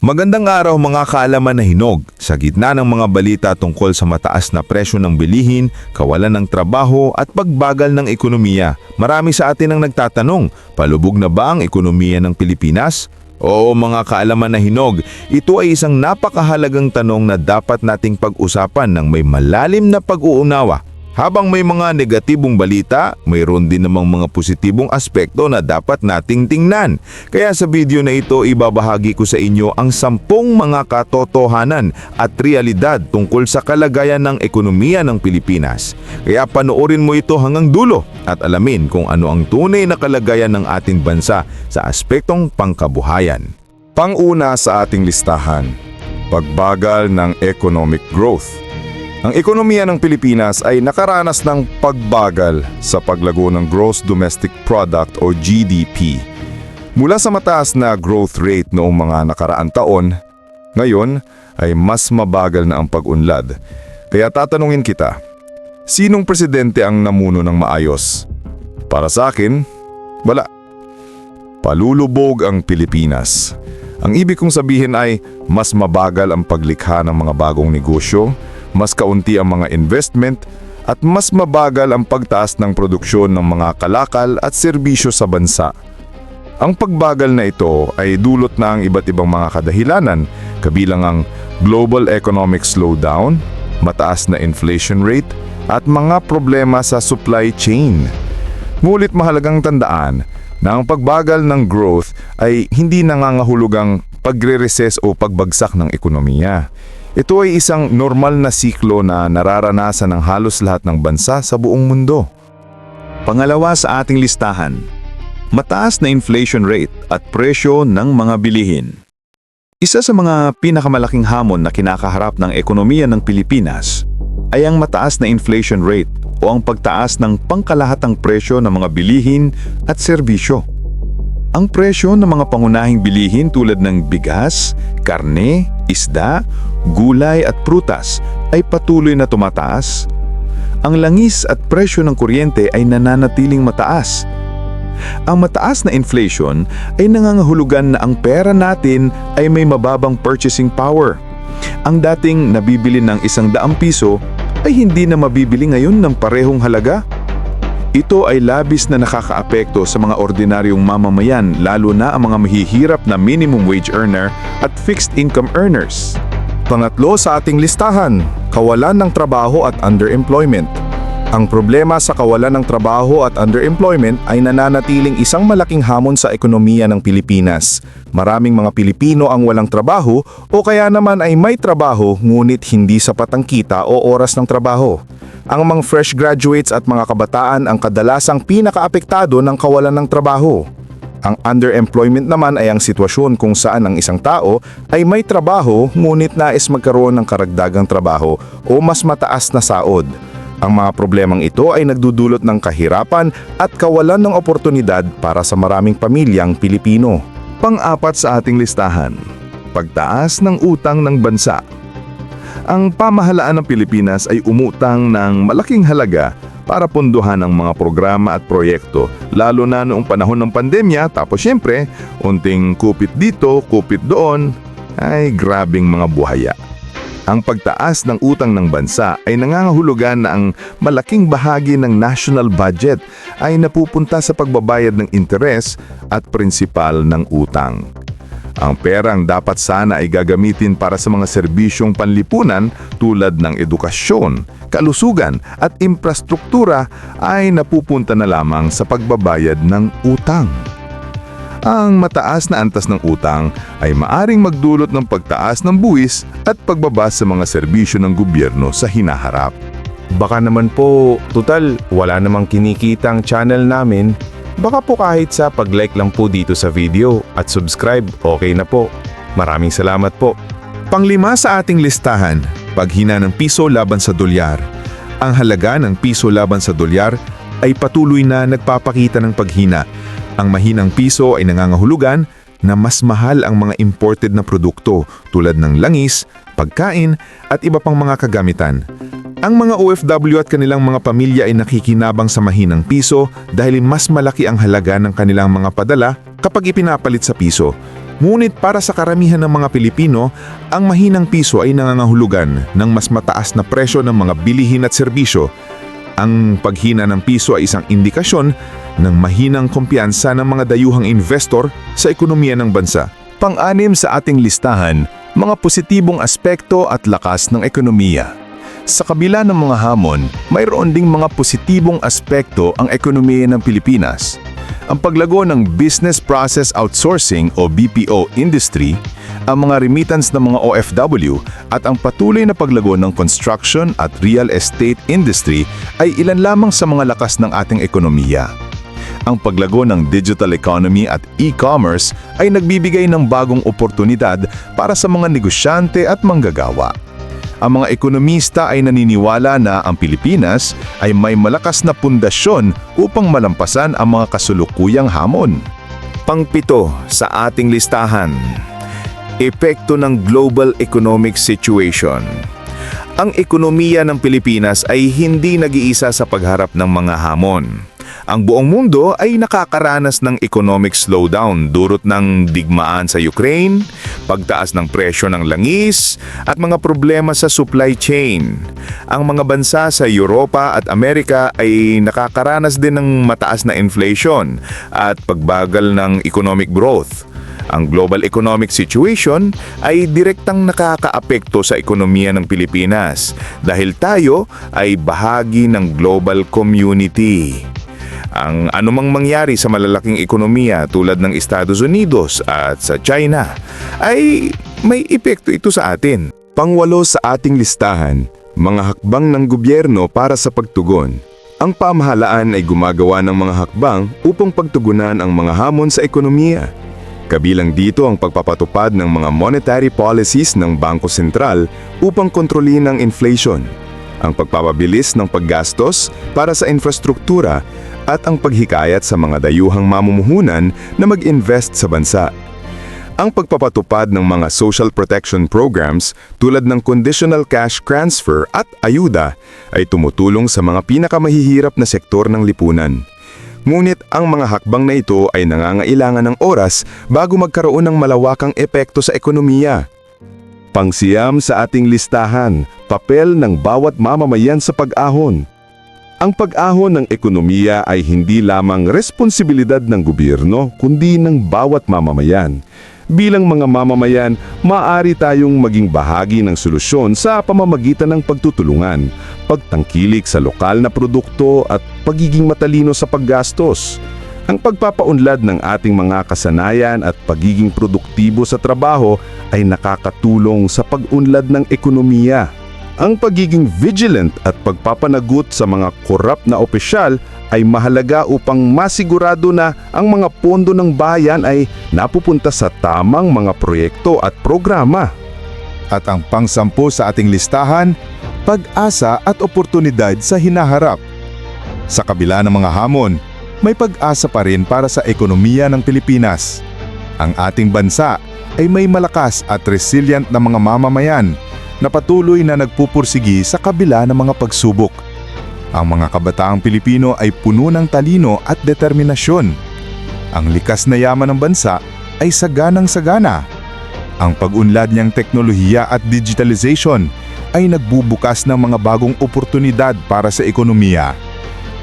Magandang araw mga kaalaman na hinog. Sa gitna ng mga balita tungkol sa mataas na presyo ng bilihin, kawalan ng trabaho at pagbagal ng ekonomiya, marami sa atin ang nagtatanong, palubog na ba ang ekonomiya ng Pilipinas? Oo mga kaalaman na hinog, ito ay isang napakahalagang tanong na dapat nating pag-usapan ng may malalim na pag-uunawa. Habang may mga negatibong balita, mayroon din namang mga positibong aspekto na dapat nating tingnan. Kaya sa video na ito, ibabahagi ko sa inyo ang sampung mga katotohanan at realidad tungkol sa kalagayan ng ekonomiya ng Pilipinas. Kaya panoorin mo ito hanggang dulo at alamin kung ano ang tunay na kalagayan ng ating bansa sa aspektong pangkabuhayan. Panguna sa ating listahan, pagbagal ng economic growth. Ang ekonomiya ng Pilipinas ay nakaranas ng pagbagal sa paglago ng Gross Domestic Product o GDP. Mula sa mataas na growth rate noong mga nakaraang taon, ngayon ay mas mabagal na ang pag-unlad. Kaya tatanungin kita, sinong presidente ang namuno ng maayos? Para sa akin, wala. Palulubog ang Pilipinas. Ang ibig kong sabihin ay mas mabagal ang paglikha ng mga bagong negosyo, mas kaunti ang mga investment, at mas mabagal ang pagtaas ng produksyon ng mga kalakal at serbisyo sa bansa. Ang pagbagal na ito ay dulot na ang iba't ibang mga kadahilanan, kabilang ang global economic slowdown, mataas na inflation rate, at mga problema sa supply chain. Ngunit mahalagang tandaan na ang pagbagal ng growth ay hindi nangangahulugang pagre-recess o pagbagsak ng ekonomiya. Ito ay isang normal na siklo na nararanasan ng halos lahat ng bansa sa buong mundo. Pangalawa sa ating listahan, mataas na inflation rate at presyo ng mga bilihin. Isa sa mga pinakamalaking hamon na kinakaharap ng ekonomiya ng Pilipinas ay ang mataas na inflation rate o ang pagtaas ng pangkalahatang presyo ng mga bilihin at serbisyo. Ang presyo ng mga pangunahing bilihin tulad ng bigas, karne, isda, gulay at prutas ay patuloy na tumataas. Ang langis at presyo ng kuryente ay nananatiling mataas. Ang mataas na inflation ay nangangahulugan na ang pera natin ay may mababang purchasing power. Ang dating nabibili ng isang daang piso ay hindi na mabibili ngayon ng parehong halaga. Ito ay labis na nakakaapekto sa mga ordinaryong mamamayan lalo na ang mga mahihirap na minimum wage earner at fixed income earners. Pangatlo sa ating listahan, kawalan ng trabaho at underemployment. Ang problema sa kawalan ng trabaho at underemployment ay nananatiling isang malaking hamon sa ekonomiya ng Pilipinas. Maraming mga Pilipino ang walang trabaho o kaya naman ay may trabaho ngunit hindi sapat ang kita o oras ng trabaho. Ang mga fresh graduates at mga kabataan ang kadalasang pinakaapektado ng kawalan ng trabaho. Ang underemployment naman ay ang sitwasyon kung saan ang isang tao ay may trabaho ngunit nais magkaroon ng karagdagang trabaho o mas mataas na saod. Ang mga problemang ito ay nagdudulot ng kahirapan at kawalan ng oportunidad para sa maraming pamilyang Pilipino. Pang-apat sa ating listahan, pagtaas ng utang ng bansa. Ang pamahalaan ng Pilipinas ay umutang ng malaking halaga para punduhan ang mga programa at proyekto, lalo na noong panahon ng pandemya tapos syempre, unting kupit dito, kupit doon, ay grabing mga buhaya. Ang pagtaas ng utang ng bansa ay nangangahulugan na ang malaking bahagi ng national budget ay napupunta sa pagbabayad ng interes at prinsipal ng utang. Ang perang dapat sana ay gagamitin para sa mga serbisyong panlipunan tulad ng edukasyon, kalusugan at infrastruktura ay napupunta na lamang sa pagbabayad ng utang. Ang mataas na antas ng utang ay maaring magdulot ng pagtaas ng buwis at pagbaba sa mga serbisyo ng gobyerno sa hinaharap. Baka naman po, total, wala namang kinikita ang channel namin. Baka po kahit sa pag-like lang po dito sa video at subscribe, okay na po. Maraming salamat po. Panglima sa ating listahan, paghina ng piso laban sa dolyar. Ang halaga ng piso laban sa dolyar ay patuloy na nagpapakita ng paghina. Ang mahinang piso ay nangangahulugan na mas mahal ang mga imported na produkto tulad ng langis, pagkain at iba pang mga kagamitan. Ang mga OFW at kanilang mga pamilya ay nakikinabang sa mahinang piso dahil mas malaki ang halaga ng kanilang mga padala kapag ipinapalit sa piso. Ngunit para sa karamihan ng mga Pilipino, ang mahinang piso ay nangangahulugan ng mas mataas na presyo ng mga bilihin at serbisyo. Ang paghina ng piso ay isang indikasyon ng mahinang kumpiyansa ng mga dayuhang investor sa ekonomiya ng bansa. Pang-anim sa ating listahan, mga positibong aspekto at lakas ng ekonomiya. Sa kabila ng mga hamon, mayroon ding mga positibong aspekto ang ekonomiya ng Pilipinas. Ang paglago ng Business Process Outsourcing o BPO industry, ang mga remittance ng mga OFW at ang patuloy na paglago ng construction at real estate industry ay ilan lamang sa mga lakas ng ating ekonomiya. Ang paglago ng digital economy at e-commerce ay nagbibigay ng bagong oportunidad para sa mga negosyante at manggagawa. Ang mga ekonomista ay naniniwala na ang Pilipinas ay may malakas na pundasyon upang malampasan ang mga kasulukuyang hamon. Pangpito sa ating listahan, epekto ng global economic situation. Ang ekonomiya ng Pilipinas ay hindi nag-iisa sa pagharap ng mga hamon. Ang buong mundo ay nakakaranas ng economic slowdown dulot ng digmaan sa Ukraine, pagtaas ng presyo ng langis, at mga problema sa supply chain. Ang mga bansa sa Europa at Amerika ay nakakaranas din ng mataas na inflation at pagbagal ng economic growth. Ang global economic situation ay direktang nakakaapekto sa ekonomiya ng Pilipinas dahil tayo ay bahagi ng global community. Ang anumang mangyari sa malalaking ekonomiya tulad ng Estados Unidos at sa China ay may epekto ito sa atin. Pangwalo sa ating listahan, mga hakbang ng gobyerno para sa pagtugon. Ang pamahalaan ay gumagawa ng mga hakbang upang pagtugunan ang mga hamon sa ekonomiya. Kabilang dito ang pagpapatupad ng mga monetary policies ng Bangko Sentral upang kontrolin ang inflation, ang pagpapabilis ng paggastos para sa infrastruktura at ang paghikayat sa mga dayuhang mamumuhunan na mag-invest sa bansa. Ang pagpapatupad ng mga social protection programs tulad ng conditional cash transfer at ayuda ay tumutulong sa mga pinakamahihirap na sektor ng lipunan. Ngunit ang mga hakbang na ito ay nangangailangan ng oras bago magkaroon ng malawakang epekto sa ekonomiya. Pangsiyam sa ating listahan, papel ng bawat mamamayan sa pag-ahon. Ang pag-ahon ng ekonomiya ay hindi lamang responsibilidad ng gobyerno kundi ng bawat mamamayan. Bilang mga mamamayan, maaari tayong maging bahagi ng solusyon sa pamamagitan ng pagtutulungan, pagtangkilik sa lokal na produkto at pagiging matalino sa paggastos. Ang pagpapaunlad ng ating mga kasanayan at pagiging produktibo sa trabaho ay nakakatulong sa pag-unlad ng ekonomiya. Ang pagiging vigilant at pagpapanagot sa mga korap na opisyal ay mahalaga upang masigurado na ang mga pondo ng bayan ay napupunta sa tamang mga proyekto at programa. At ang pangsampu sa ating listahan, pag-asa at oportunidad sa hinaharap. Sa kabila ng mga hamon, may pag-asa pa rin para sa ekonomiya ng Pilipinas. Ang ating bansa ay may malakas at resilient na mga mamamayan na patuloy na nagpupursigi sa kabila ng mga pagsubok. Ang mga kabataang Pilipino ay puno ng talino at determinasyon. Ang likas na yaman ng bansa ay saganang-sagana. Ang pag-unlad niyang teknolohiya at digitalization ay nagbubukas ng mga bagong oportunidad para sa ekonomiya.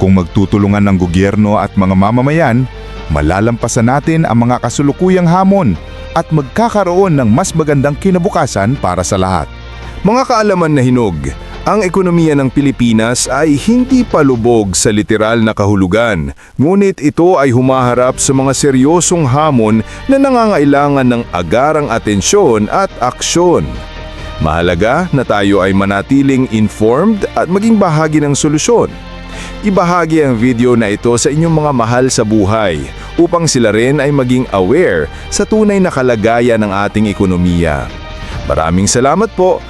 Kung magtutulungan ng gobyerno at mga mamamayan, malalampasan natin ang mga kasulukuyang hamon at magkakaroon ng mas magandang kinabukasan para sa lahat. Mga kaalaman na hinog, ang ekonomiya ng Pilipinas ay hindi palubog sa literal na kahulugan, ngunit ito ay humaharap sa mga seryosong hamon na nangangailangan ng agarang atensyon at aksyon. Mahalaga na tayo ay manatiling informed at maging bahagi ng solusyon. Ibahagi ang video na ito sa inyong mga mahal sa buhay upang sila rin ay maging aware sa tunay na kalagayan ng ating ekonomiya. Maraming salamat po